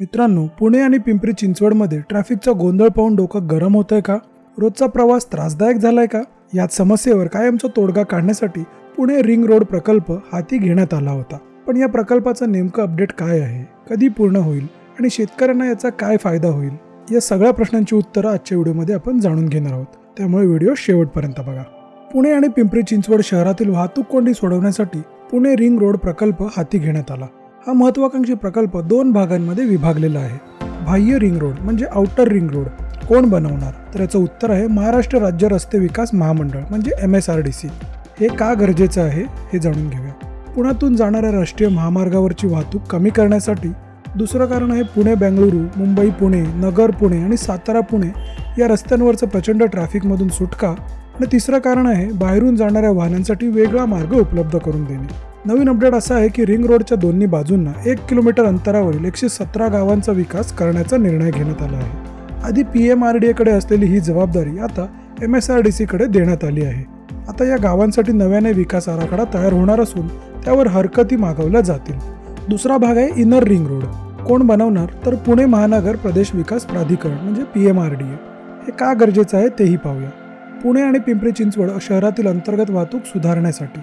मित्रांनो पुणे आणि पिंपरी चिंचवडमध्ये ट्रॅफिकचा गोंधळ पाहून डोकं गरम होत आहे का? रोजचा प्रवास त्रासदायक झालाय का? याच समस्येवर कायमचा तोडगा काढण्यासाठी पुणे रिंग रोड प्रकल्प हाती घेण्यात आला होता. पण या प्रकल्पाचं नेमकं अपडेट काय आहे? कधी पूर्ण होईल? आणि शेतकऱ्यांना याचा काय फायदा होईल? या सगळ्या प्रश्नांची उत्तरं आजच्या व्हिडिओमध्ये आपण जाणून घेणार आहोत. त्यामुळे व्हिडिओ शेवटपर्यंत बघा. पुणे आणि पिंपरी चिंचवड शहरातील वाहतूक कोंडी सोडवण्यासाठी पुणे रिंग रोड प्रकल्प हाती घेण्यात आला. हा महत्वाकांक्षी प्रकल्प दोन भागांमध्ये विभागलेला आहे. बाह्य रिंग रोड म्हणजे आउटर रिंग रोड कोण बनवणार? तर याचं उत्तर आहे महाराष्ट्र राज्य रस्ते विकास महामंडळ म्हणजे M S R D C हे का गरजेचं आहे हे जाणून घेऊया. पुण्यातून जाणाऱ्या राष्ट्रीय महामार्गावरची वाहतूक कमी करण्यासाठी दुसरं कारण आहे पुणे बेंगळुरू मुंबई पुणे नगर पुणे आणि सातारा पुणे या रस्त्यांवरचं प्रचंड ट्रॅफिकमधून सुटका आणि तिसरं कारण आहे बाहेरून जाणाऱ्या वाहनांसाठी वेगळा मार्ग उपलब्ध करून देणे. नवीन अपडेट असा आहे की रिंग रोडच्या दोन्ही बाजूंना एक किलोमीटर अंतरावरील एकशे सतरा गावांचा विकास करण्याचा निर्णय घेण्यात आला आहे. आधी पी एम आर डी एकडे असलेली ही जबाबदारी आता एम एस आर डी सीकडे देण्यात आली आहे. आता या गावांसाठी नव्याने विकास आराखडा तयार होणार असून त्यावर हरकती मागवल्या जातील. दुसरा भाग आहे इनर रिंग रोड. कोण बनवणार? तर पुणे महानगर प्रदेश विकास प्राधिकरण म्हणजे P M R D A. हे का गरजेचं आहे तेही पाहूया. पुणे आणि पिंपरी चिंचवड शहरातील अंतर्गत वाहतूक सुधारण्यासाठी.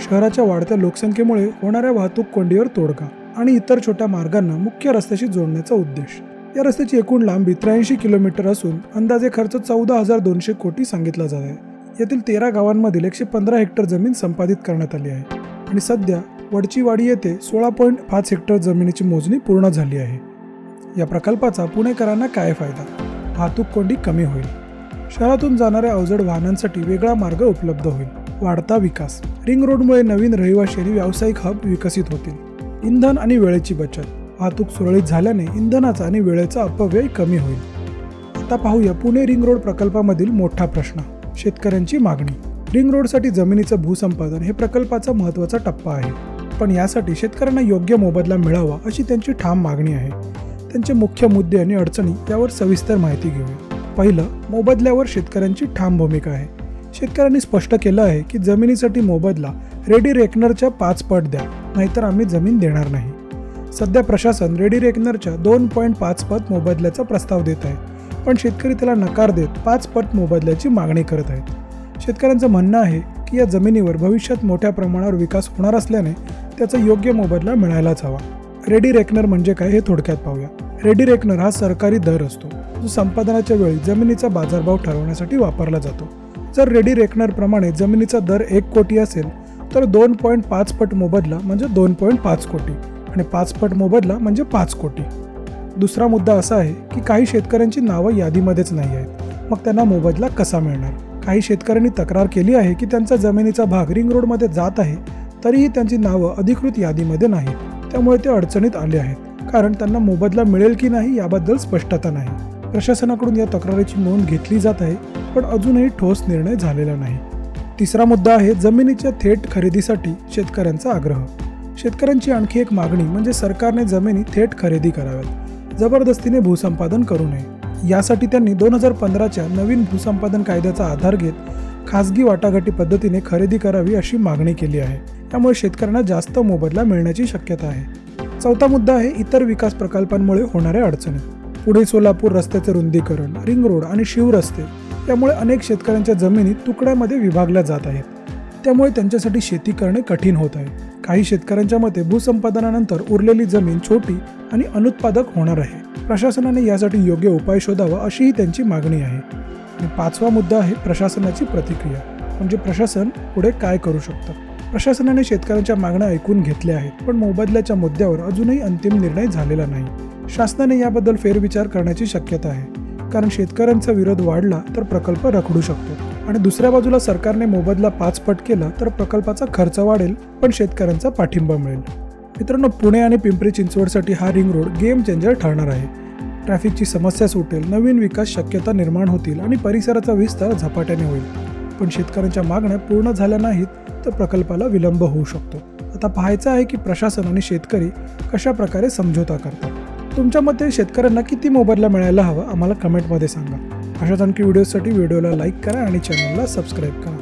शहराच्या वाढत्या लोकसंख्येमुळे होणाऱ्या वाहतूक कोंडीवर तोडगा आणि इतर छोट्या मार्गांना मुख्य रस्त्याशी जोडण्याचा उद्देश. या रस्त्याची एकूण लांबी त्र्याऐंशी किलोमीटर असून अंदाजे खर्च चौदा हजार दोनशे कोटी सांगितला जात आहे. यातील तेरा गावांमधील एकशे पंधरा हेक्टर जमीन संपादित करण्यात आली आहे. आणि सध्या वडचीवाडी येथे सोळा पॉईंट पाच हेक्टर जमिनीची मोजणी पूर्ण झाली आहे. या प्रकल्पाचा पुणेकरांना काय फायदा? वाहतूक कोंडी कमी होईल. शहरातून जाणाऱ्या अवजड वाहनांसाठी वेगळा मार्ग उपलब्ध होईल. वाढता विकास. रिंग रोडमुळे नवीन रहिवाशी आणि व्यावसायिक हब विकसित होतील. इंधन आणि वेळेची बचत. वाहतूक सुरळीत झाल्याने इंधनाचा आणि वेळेचा अपव्यय कमी होईल. आता पाहूया पुणे रिंग रोड प्रकल्पामधील मोठा प्रश्न. शेतकऱ्यांची मागणी. रिंग रोडसाठी जमिनीचं भूसंपादन हे प्रकल्पाचा महत्त्वाचा टप्पा आहे. पण यासाठी शेतकऱ्यांना योग्य मोबदला मिळावा अशी त्यांची ठाम मागणी आहे. त्यांचे मुख्य मुद्दे आणि अडचणी यावर सविस्तर माहिती घेऊया. पहिलं मोबदल्यावर शेतकऱ्यांची ठाम भूमिका आहे. शेतकऱ्यांनी स्पष्ट केलं आहे की जमिनीसाठी मोबदला रेडी रेकनरच्या पाच पट द्या नाहीतर आम्ही जमीन देणार नाही. सध्या प्रशासन रेडी रेकनरच्या दोन पॉईंट पाच पट मोबदल्याचा प्रस्ताव देत आहे पण शेतकरी त्याला नकार देत पाच पट मोबदल्याची मागणी करत आहेत. शेतकऱ्यांचं म्हणणं आहे की या जमिनीवर भविष्यात मोठ्या प्रमाणावर विकास होणार असल्याने त्याचा योग्य मोबदला मिळायलाच हवा. रेडी रेकनर म्हणजे काय हे थोडक्यात पाहूया. रेडी रेकनर हा सरकारी दर असतो जो संपादनाच्या वेळी जमिनीचा बाजारभाव ठरवण्यासाठी वापरला जातो. जर रेडी रेकनरप्रमाणे जमिनीचा दर एक कोटी असेल तर दोन पॉईंट पाच पट मोबदला म्हणजे दोन पॉईंट पाच कोटी आणि पाच पट मोबदला म्हणजे पाच कोटी. दुसरा मुद्दा असा आहे की काही शेतकऱ्यांची नावं यादीमध्येच नाही आहेत. मग त्यांना मोबदला कसा मिळणार? काही शेतकऱ्यांनी तक्रार केली आहे की त्यांचा जमिनीचा भाग रिंग रोडमध्ये जात आहे तरीही त्यांची नावं अधिकृत यादीमध्ये नाही त्यामुळे ते अडचणीत आले आहेत कारण त्यांना मोबदला मिळेल की नाही याबद्दल स्पष्टता नाही. प्रशासनाकडून या तक्रारीची नोंद घेतली जात आहे पण अजूनही ठोस निर्णय झालेला नाही. तिसरा मुद्दा आहे जमिनीच्या थेट खरेदीसाठी शेतकऱ्यांचा आग्रह. शेतकऱ्यांची आणखी एक मागणी म्हणजे सरकारने जमिनी थेट खरेदी कराव्यात. जबरदस्तीने भूसंपादन करू नये. यासाठी त्यांनी दोन हजार पंधराच्या नवीन भूसंपादन कायद्याचा आधार घेत खासगी वाटाघाटी पद्धतीने खरेदी करावी अशी मागणी केली आहे. त्यामुळे शेतकऱ्यांना जास्त मोबदला मिळण्याची शक्यता आहे. चौथा मुद्दा आहे इतर विकास प्रकल्पांमुळे होणाऱ्या अडचणी. पुढे सोलापूर रस्त्याचे रुंदीकरण रिंग रोड आणि शिवरस्ते त्यामुळे अनेक शेतकऱ्यांच्या जमिनी तुकड्यामध्ये विभागल्या जात आहेत. त्यामुळे त्यांच्यासाठी शेती करणे कठीण होत आहे. काही शेतकऱ्यांच्या मते भूसंपादनानंतर उरलेली जमीन छोटी आणि अनुत्पादक होणार आहे. प्रशासनाने यासाठी योग्य उपाय शोधावा अशीही त्यांची मागणी आहे. आणि पाचवा मुद्दा आहे प्रशासनाची प्रतिक्रिया. म्हणजे प्रशासन पुढे काय करू शकतं? प्रशासनाने शेतकऱ्यांच्या मागण्या ऐकून घेतल्या आहेत पण मोबदल्याच्या मुद्द्यावर अजूनही अंतिम निर्णय झालेला नाही. शासनाने याबद्दल फेरविचार करण्याची शक्यता आहे. कारण शेतकऱ्यांचा विरोध वाढला तर प्रकल्प रखडू शकतो. आणि दुसऱ्या बाजूला सरकारने मोबदला पाच पट केला तर प्रकल्पाचा खर्च वाढेल पण शेतकऱ्यांचा पाठिंबा मिळेल. मित्रांनो पुणे आणि पिंपरी चिंचवडसाठी हा रिंग रोड गेम चेंजर ठरणार आहे. ट्रॅफिकची समस्या सुटेल नवीन विकास शक्यता निर्माण होतील आणि परिसराचा विस्तार झपाट्याने होईल. पण शेतकऱ्यांच्या मागण्या पूर्ण झाल्या नाहीत तर प्रकल्पाला विलंब होऊ शकतो. आता पाहायचं आहे की प्रशासन आणि शेतकरी कशा प्रकारे समझोता करतात. तुमच्या मते शेतकऱ्यांना किती मोबदला मिळायला हवा आम्हाला कमेंटमध्ये सांगा. अशाच आणखी व्हिडिओसाठी व्हिडिओला लाईक करा आणि चॅनलला सबस्क्राईब करा.